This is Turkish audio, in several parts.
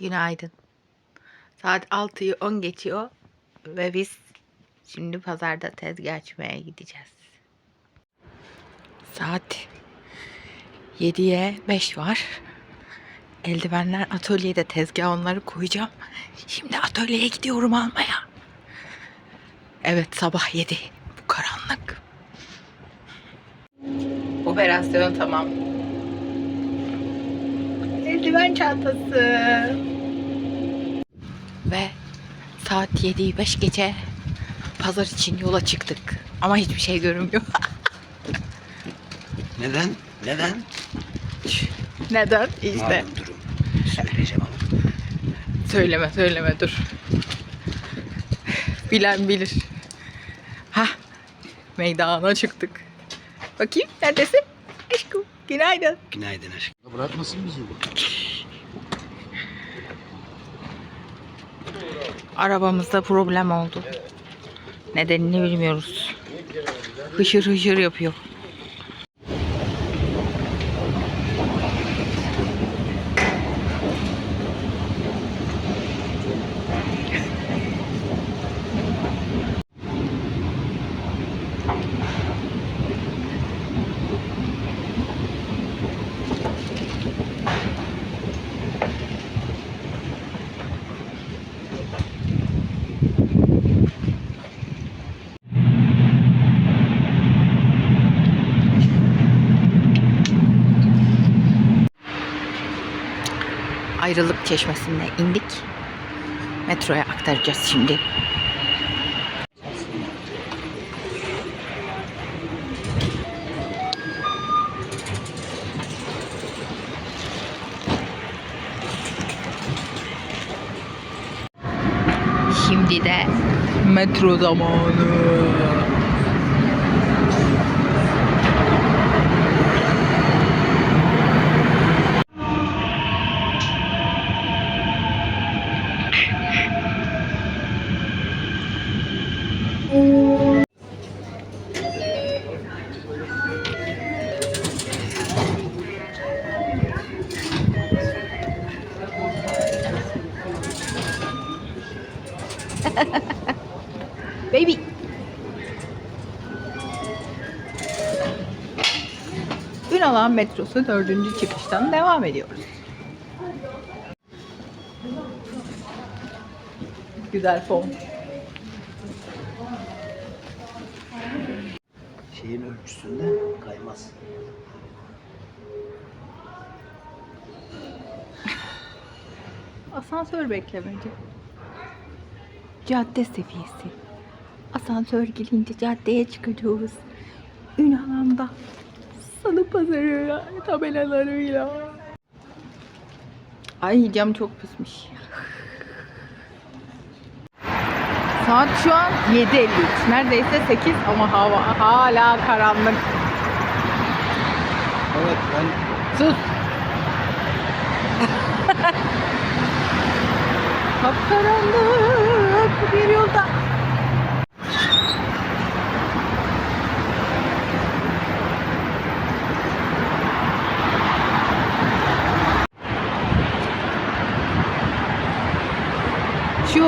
Günaydın. Saat 6'yı 10 geçiyor ve biz şimdi pazarda tezgah açmaya gideceğiz. Saat 7'ye 5 var. Eldivenler atölyede tezgah onları koyacağım. Şimdi atölyeye gidiyorum almaya. Evet sabah 7. Bu karanlık. Operasyon tamam. Eldiven çantası. Ve saat 7'yi 5 gece pazar için yola çıktık. Ama hiçbir şey görünmüyor. Neden? Neden? Neden? İşte. Malum durum. Söyleyeceğim ama. Söyleme söyleme dur. Bilen bilir. Ha, meydana çıktık. Bakayım neredesin? Aşkım günaydın. Günaydın aşkım. Bırakmasın bizi bu. Arabamızda problem oldu. Nedenini bilmiyoruz. Hışır hışır yapıyor. Ayrılık çeşmesine indik. Metroya aktaracağız şimdi. Şimdi de metro zamanı. Ünalan metrosu dördüncü çıkıştan devam ediyoruz. Güzel fon. Şeyin ölçüsünde kaymaz. Asansör beklemeci. Cadde seviyesi. Asansör gelince caddeye çıkacağız. Ünalan'da salı pazarı tabelalarıyla. Ay cam çok pısmış. Saat şu an 7.53. Neredeyse 8 ama hava hala karanlık. Evet ben Sus. Kapkaranlık bir yolda. Şu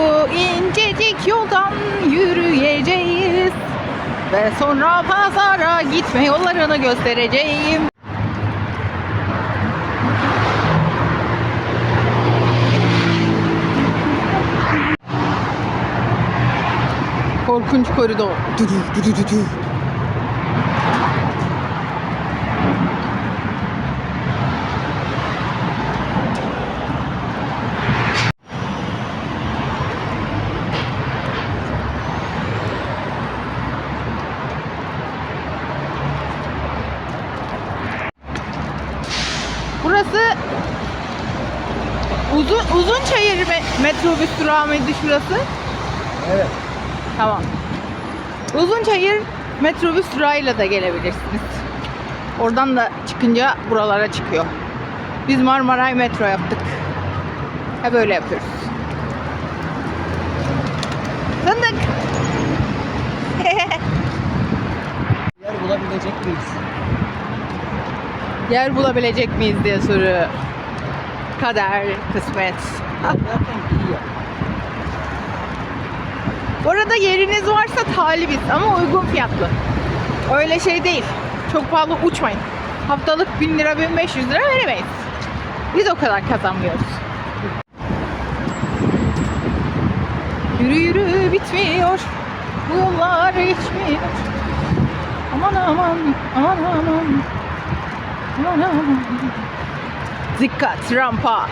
incecik yoldan yürüyeceğiz ve sonra pazara gitme yollarını göstereceğim. Korkunç koridor. Du du du Burası uzun uzun çayır metrobüs durağı mıydı şurası? evet. Tamam. Uzunçayır metrobüs durağıyla da gelebilirsiniz. Oradan da çıkınca buralara çıkıyor. Biz Marmaray metro yaptık. Ha böyle yapıyoruz. Fındık. Yer bulabilecek miyiz? Yer bulabilecek miyiz diye soruyor. Kader, kısmet. Bu arada yeriniz varsa talibiz ama uygun fiyatlı. Öyle şey değil. Çok pahalı uçmayın. Haftalık 1000 lira 1500 lira veremeyiz. Biz o kadar kazanmıyoruz. Yürü yürü bitmiyor. Bu yollar geçmiyor. Aman aman aman aman. Dikkat rampa.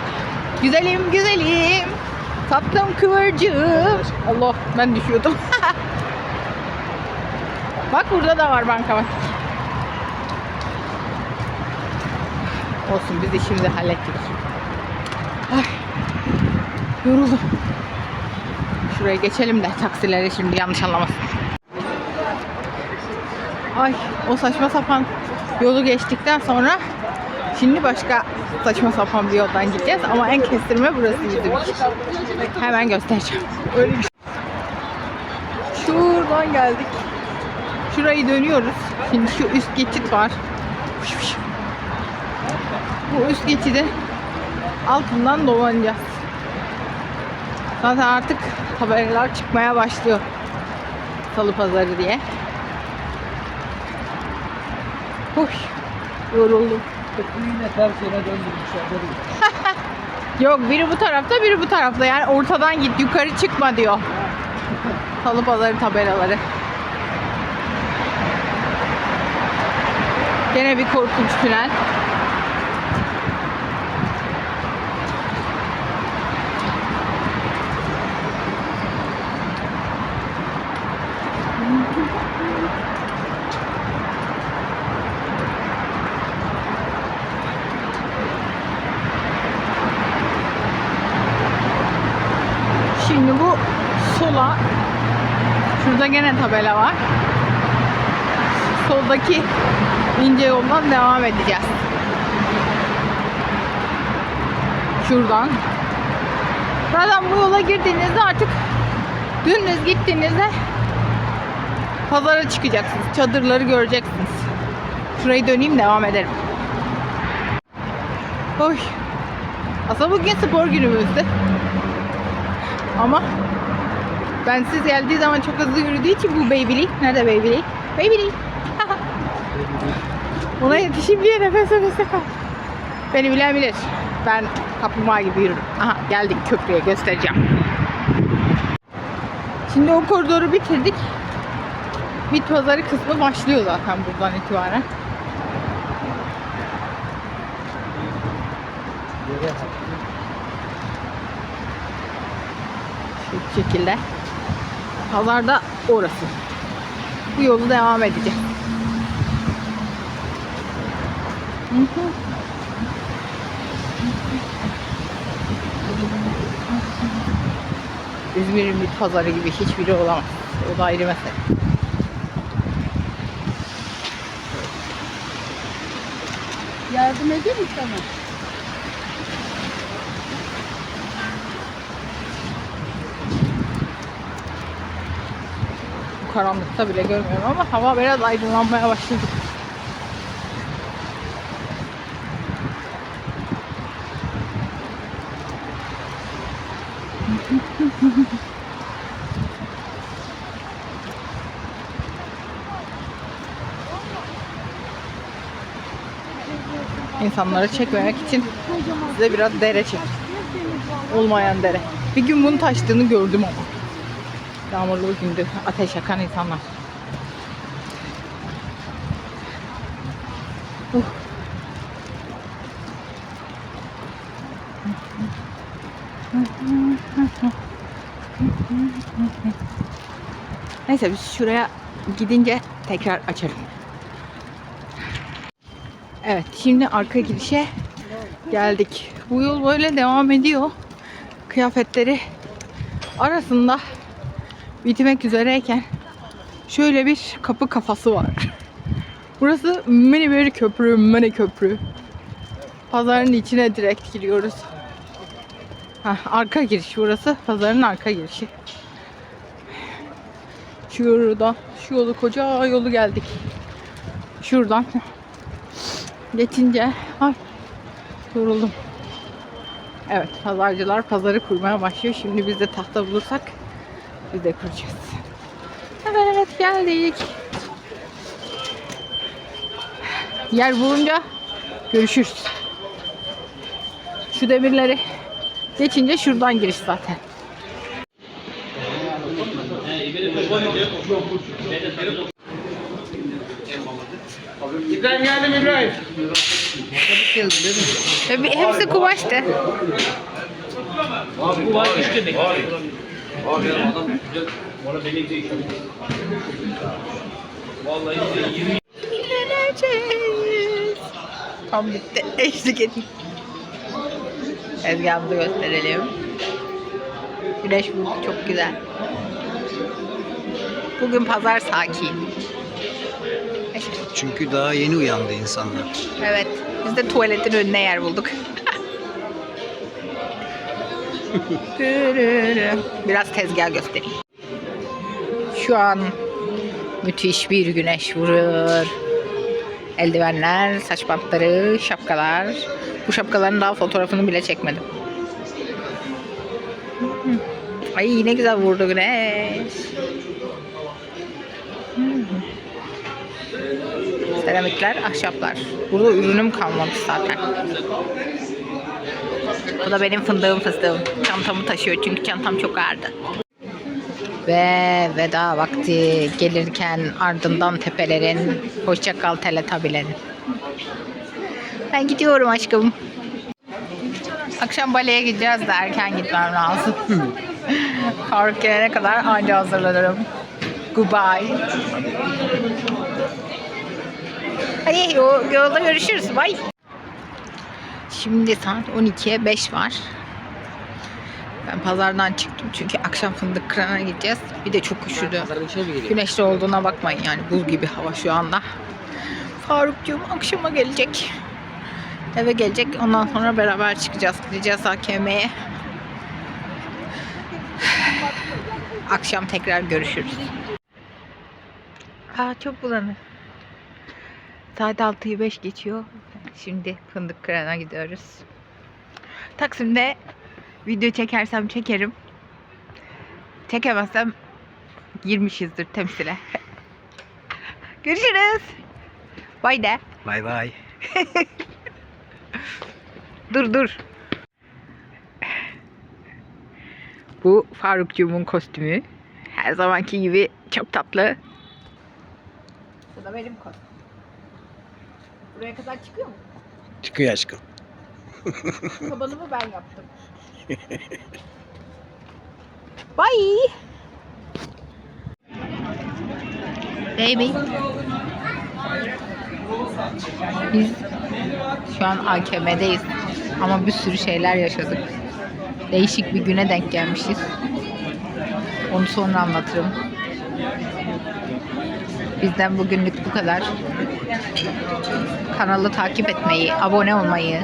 Güzelim güzelim. Tatlım kıvırcık. Allah ben düşüyordum. bak burada da var banka bak. Olsun biz işimizi hallettik. Ay, yoruldum. Şuraya geçelim de taksileri şimdi yanlış anlamasın. Ay o saçma sapan yolu geçtikten sonra şimdi başka saçma sapan bir yoldan gideceğiz ama en kestirme burası bizim için. Hemen göstereceğim. Şey. Şuradan geldik. Şurayı dönüyoruz. Şimdi şu üst geçit var. Bu üst geçidi altından dolanacağız. Zaten artık haberler çıkmaya başlıyor. Salı pazarı diye. Hoş. Yoruldum. Yine ters yöne döndürmüşler. Böyle. Yok biri bu tarafta biri bu tarafta yani ortadan git yukarı çıkma diyor. Salı pazarı tabelaları. Gene bir korkunç tünel. Şimdi bu sola şurada gene tabela var. Soldaki ince yoldan devam edeceğiz. Şuradan. Zaten bu yola girdiğinizde artık dümdüz gittiğinizde pazara çıkacaksınız. Çadırları göreceksiniz. Şurayı döneyim devam ederim. Oy. Aslında bugün spor günümüzdü. Ama ben siz geldiği zaman çok hızlı yürüdüğü için bu Babyliss. Nerede Babyliss? Babyliss. Ona yetişeyim diye nefes nefese kal. Beni bilen bilir. Ben kaplumbağa gibi yürürüm. Aha geldik köprüye göstereceğim. Şimdi o koridoru bitirdik. Bit pazarı kısmı başlıyor zaten buradan itibaren. Şu şekilde. Pazarda orası. Bu yolu devam edeceğim. İzmir'in bir pazarı gibi hiçbiri olamaz. O da ayrı mesele. Yardım edeyim mi sana? Karanlıkta bile görmüyorum ama hava biraz aydınlanmaya başladı. İnsanları çekmemek için size biraz dere çek. Olmayan dere. Bir gün bunun taştığını gördüm ama. Yağmurlu bir gündü. Ateş yakan insanlar. Uh. Neyse biz şuraya gidince tekrar açarım. Evet şimdi arka girişe geldik. Bu yol böyle devam ediyor. Kıyafetleri arasında bitmek üzereyken şöyle bir kapı kafası var. Burası mini bir köprü, mini köprü. Pazarın içine direkt giriyoruz. Heh, arka giriş burası. Pazarın arka girişi. Şurada, şu yolu koca yolu geldik. Şuradan geçince ay yoruldum. Evet pazarcılar pazarı kurmaya başlıyor. Şimdi biz de tahta bulursak biz de kuracağız. Evet geldik. Yer bulunca görüşürüz. Şu demirleri geçince şuradan giriş zaten. İbrahim geldim İbrahim. Hepsi kumaştı. Bu var demek. Abi adam güzel. Bana belli değil. Vallahi işte 20 Eğleneceğiz. Tam bitti. Eşlik edin. Tezgahımızı gösterelim. Güneş bu çok güzel. Bugün pazar sakin. Çünkü daha yeni uyandı insanlar. Evet. Biz de tuvaletin önüne yer bulduk. Biraz tezgah göstereyim. Şu an müthiş bir güneş vurur. Eldivenler, saç bantları, şapkalar. Bu şapkaların daha fotoğrafını bile çekmedim. Ay ne güzel vurdu güneş. Seramikler, ahşaplar. Burada ürünüm kalmadı zaten. Bu da benim fındığım fıstığım. Çantamı taşıyor çünkü çantam çok ağırdı. Ve veda vakti gelirken ardından tepelerin hoşça kal teletabilerin. Ben gidiyorum aşkım. Akşam baleye gideceğiz de erken gitmem lazım. Faruk gelene kadar anca hazırlanırım. Goodbye. Hadi yo- yolda görüşürüz. Bye. Şimdi saat 12'ye 5 var. Ben pazardan çıktım çünkü akşam fındık kırana gideceğiz. Bir de çok üşüdü. Güneşli olduğuna bakmayın yani buz gibi hava şu anda. Farukcuğum akşama gelecek. Eve gelecek. Ondan sonra beraber çıkacağız. Gideceğiz AKM'ye. Akşam tekrar görüşürüz. Aa çok bulanık. Saat 6'yı 5 geçiyor. Şimdi fındık kırana gidiyoruz. Taksim'de video çekersem çekerim. Çekemezsem girmişizdir temsile. Görüşürüz. Bay de. Bay bay. Dur dur. Bu Farukcuğumun kostümü. Her zamanki gibi çok tatlı. Bu da benim kostüm. Buraya kadar çıkıyor mu? Çıkıyor aşkım. Tabanımı ben yaptım. Bye. Baby. Biz şu an AKM'deyiz. Ama bir sürü şeyler yaşadık. Değişik bir güne denk gelmişiz. Onu sonra anlatırım. Bizden bugünlük bu kadar. Kanalı takip etmeyi, abone olmayı,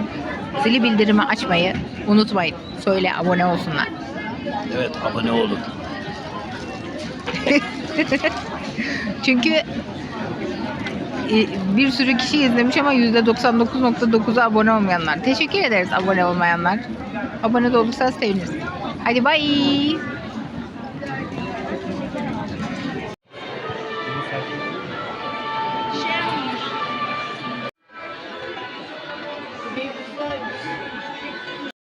zili bildirimi açmayı unutmayın. Söyle abone olsunlar. Evet abone olun. Çünkü e, bir sürü kişi izlemiş ama %99.9'u abone olmayanlar. Teşekkür ederiz abone olmayanlar. Abone de olursanız seviniriz. Hadi bye.